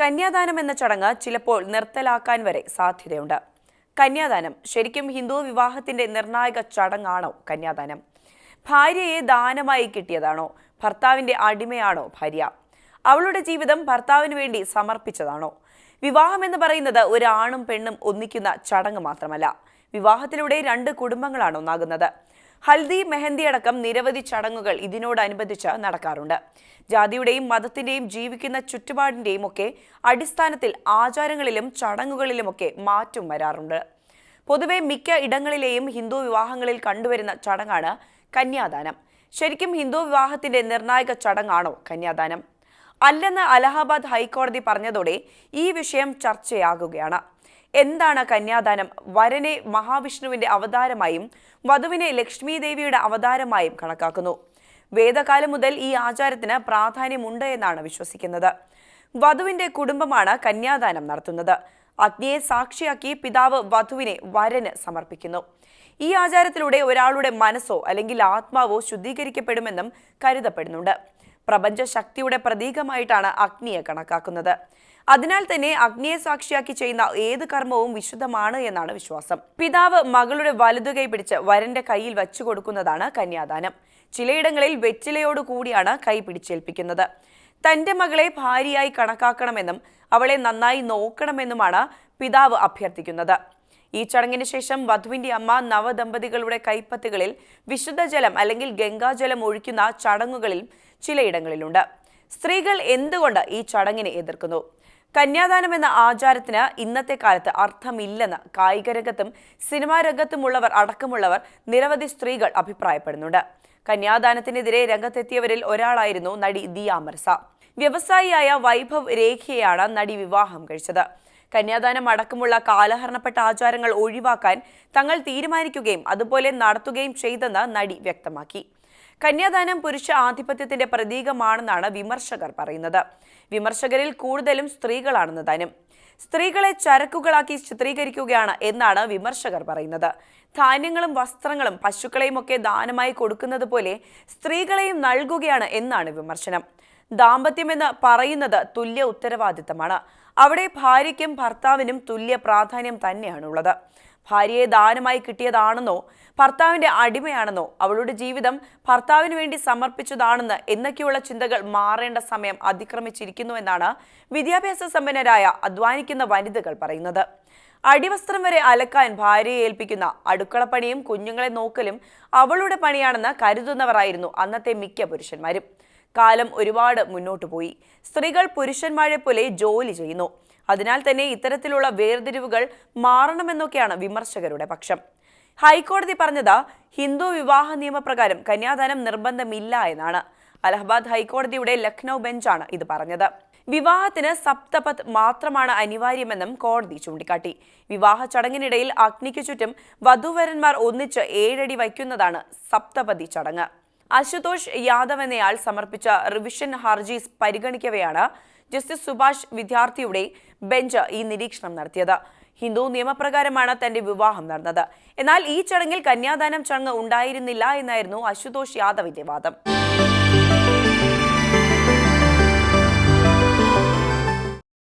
കന്യാദാനം എന്ന ചടങ്ങ് ചിലപ്പോൾ നിർത്തലാക്കാൻ വരെ സാധ്യതയുണ്ട്. കന്യാദാനം ശരിക്കും ഹിന്ദു വിവാഹത്തിന്റെ നിർണായക ചടങ്ങാണോ കന്യാദാനം? ഭാര്യയെ ദാനമായി കിട്ടിയതാണോ? ഭർത്താവിന്റെ അടിമയാണോ ഭാര്യ? അവളുടെ ജീവിതം ഭർത്താവിന് വേണ്ടി സമർപ്പിച്ചതാണോ? വിവാഹം എന്ന് പറയുന്നത് ഒരാണും പെണ്ണും ഒന്നിക്കുന്ന ചടങ്ങ് മാത്രമല്ല. വിവാഹത്തിലൂടെ രണ്ട് കുടുംബങ്ങളാണ് ഒന്നാകുന്നത്. ഹൽദി മെഹന്തി അടക്കം നിരവധി ചടങ്ങുകൾ ഇതിനോടനുബന്ധിച്ച് നടക്കാറുണ്ട്. ജാതിയുടെയും മതത്തിന്റെയും ജീവിക്കുന്ന ചുറ്റുപാടിന്റെയും ഒക്കെ അടിസ്ഥാനത്തിൽ ആചാരങ്ങളിലും ചടങ്ങുകളിലുമൊക്കെ മാറ്റം വരാറുണ്ട്. പൊതുവെ മിക്ക ഇടങ്ങളിലെയും ഹിന്ദു വിവാഹങ്ങളിൽ കണ്ടുവരുന്ന ചടങ്ങാണ് കന്യാദാനം. ശരിക്കും ഹിന്ദു വിവാഹത്തിന്റെ നിർണായക ചടങ്ങാണോ കന്യാദാനം? അല്ലെന്ന് അലഹാബാദ് ഹൈക്കോടതി പറഞ്ഞതോടെ ഈ വിഷയം ചർച്ചയാകുകയാണ്. എന്താണ് കന്യാദാനം? വരനെ മഹാവിഷ്ണുവിന്റെ അവതാരമായും വധുവിനെ ലക്ഷ്മി ദേവിയുടെ അവതാരമായും കണക്കാക്കുന്നു. വേദകാലം മുതൽ ഈ ആചാരത്തിന് പ്രാധാന്യമുണ്ട് എന്നാണ് വിശ്വസിക്കുന്നത്. വധുവിന്റെ കുടുംബമാണ് കന്യാദാനം നടത്തുന്നത്. അഗ്നിയെ സാക്ഷിയാക്കി പിതാവ് വധുവിനെ വരന് സമർപ്പിക്കുന്നു. ഈ ആചാരത്തിലൂടെ ഒരാളുടെ മനസ്സോ അല്ലെങ്കിൽ ആത്മാവോ ശുദ്ധീകരിക്കപ്പെടുമെന്നും കരുതപ്പെടുന്നുണ്ട്. പ്രപഞ്ച ശക്തിയുടെ പ്രതീകമായിട്ടാണ് അഗ്നിയെ കണക്കാക്കുന്നത്. അതിനാൽ തന്നെ അഗ്നിയെ സാക്ഷിയാക്കി ചെയ്യുന്ന ഏത് കർമ്മവും വിശുദ്ധമാണ് എന്നാണ് വിശ്വാസം. പിതാവ് മകളുടെ വലതുകൈ പിടിച്ച് വരന്റെ കയ്യിൽ വച്ചു കൊടുക്കുന്നതാണ് കന്യാദാനം. ചിലയിടങ്ങളിൽ വെറ്റിലയോട് കൂടിയാണ് കൈ പിടിച്ചേൽപ്പിക്കുന്നത്. തന്റെ മകളെ ഭാര്യയായി കണക്കാക്കണമെന്നും അവളെ നന്നായി നോക്കണമെന്നുമാണ് പിതാവ് അഭ്യർത്ഥിക്കുന്നത്. ഈ ചടങ്ങിന് ശേഷം വധുവിന്റെ അമ്മ നവദമ്പതികളുടെ കൈപ്പത്തുകളിൽ വിശുദ്ധജലം അല്ലെങ്കിൽ ഗംഗാജലം ഒഴിക്കുന്ന ചടങ്ങുകളിൽ ചിലയിടങ്ങളിലുണ്ട്. സ്ത്രീകൾ എന്തുകൊണ്ട് ഈ ചടങ്ങിനെ എതിർക്കുന്നു? കന്യാദാനം എന്ന ആചാരത്തിന് ഇന്നത്തെ കാലത്ത് അർത്ഥമില്ലെന്ന് കായിക രംഗത്തും സിനിമാ രംഗത്തുമുള്ളവർ അടക്കമുള്ളവർ നിരവധി സ്ത്രീകൾ അഭിപ്രായപ്പെടുന്നുണ്ട്. കന്യാദാനത്തിനെതിരെ രംഗത്തെത്തിയവരിൽ ഒരാളായിരുന്നു നടി ദിയ മിർസ വ്യവസായിയായ വൈഭവ് രേഖയാണ് നടി വിവാഹം കഴിച്ചത്. കന്യാദാനം അടക്കമുള്ള കാലഹരണപ്പെട്ട ആചാരങ്ങൾ ഒഴിവാക്കാൻ തങ്ങൾ തീരുമാനിക്കുകയും അതുപോലെ നടത്തുകയും ചെയ്തെന്ന് നടി വ്യക്തമാക്കി. കന്യാദാനം പുരുഷ ആധിപത്യത്തിന്റെ പ്രതീകമാണെന്നാണ് വിമർശകർ പറയുന്നത്. വിമർശകരിൽ കൂടുതലും സ്ത്രീകളാണെന്ന് താനും സ്ത്രീകളെ ചരക്കുകളാക്കി ചിത്രീകരിക്കുകയാണ് എന്നാണ് വിമർശകർ പറയുന്നത്. ധാന്യങ്ങളും വസ്ത്രങ്ങളും പശുക്കളെയും ഒക്കെ ദാനമായി കൊടുക്കുന്നത് പോലെ സ്ത്രീകളെയും നൽകുകയാണ് എന്നാണ് വിമർശനം. ദാമ്പത്യമെന്ന് പറയുന്നത് തുല്യ ഉത്തരവാദിത്തമാണ്. അവിടെ ഭാര്യയ്ക്കും ഭർത്താവിനും തുല്യ പ്രാധാന്യം തന്നെയാണുള്ളത്. ഭാര്യയെ ദാനമായി കിട്ടിയതാണെന്നോ ഭർത്താവിന്റെ അടിമയാണെന്നോ അവളുടെ ജീവിതം ഭർത്താവിന് വേണ്ടി സമർപ്പിച്ചതാണെന്ന് എന്നൊക്കെയുള്ള ചിന്തകൾ മാറേണ്ട സമയം അതിക്രമിച്ചിരിക്കുന്നു എന്നാണ് വിദ്യാഭ്യാസ സമ്പന്നരായ അധ്വാനിക്കുന്ന വനിതകൾ പറയുന്നത്. അടിവസ്ത്രം വരെ അലക്കാൻ ഭാര്യയെ ഏൽപ്പിക്കുന്ന അടുക്കളപ്പണിയും കുഞ്ഞുങ്ങളെ നോക്കലും അവളുടെ പണിയാണെന്ന് കരുതുന്നവരായിരുന്നു അന്നത്തെ മിക്ക പുരുഷന്മാരും. കാലം ഒരുപാട് മുന്നോട്ടു പോയി. സ്ത്രീകൾ പുരുഷന്മാരെ പോലെ ജോലി ചെയ്യുന്നു. അതിനാൽ തന്നെ ഇത്തരത്തിലുള്ള വേർതിരിവുകൾ മാറണമെന്നൊക്കെയാണ് വിമർശകരുടെ പക്ഷം. ഹൈക്കോടതി പറഞ്ഞത് ഹിന്ദു വിവാഹ നിയമപ്രകാരം കന്യാദാനം നിർബന്ധമില്ല എന്നാണ്. അലഹബാദ് ഹൈക്കോടതിയുടെ ലക്നൗ ബെഞ്ചാണ് ഇത് പറഞ്ഞത്. വിവാഹത്തിന് സപ്തപത് മാത്രമാണ് അനിവാര്യമെന്നും കോടതി ചൂണ്ടിക്കാട്ടി. വിവാഹ ചടങ്ങിനിടയിൽ അഗ്നിക്ക് ചുറ്റും വധുവരന്മാർ ഒന്നിച്ച് ഏഴടി വയ്ക്കുന്നതാണ് സപ്തപതി ചടങ്ങ്. അശുതോഷ് യാദവ് എന്നയാൾ സമർപ്പിച്ച റിവിഷൻ ഹർജീസ് പരിഗണിക്കവെയാണ് ജസ്റ്റിസ് സുഭാഷ് വിദ്യാർത്ഥിയുടെ ബെഞ്ച് ഈ നിരീക്ഷണം നടത്തിയത്. ഹിന്ദു നിയമപ്രകാരമാണ് തന്റെ വിവാഹം നടന്നത്. എന്നാൽ ഈ ചടങ്ങിൽ കന്യാദാനം ചടങ്ങ് ഉണ്ടായിരുന്നില്ല എന്നായിരുന്നു അശുതോഷ് യാദവിന്റെ വാദം.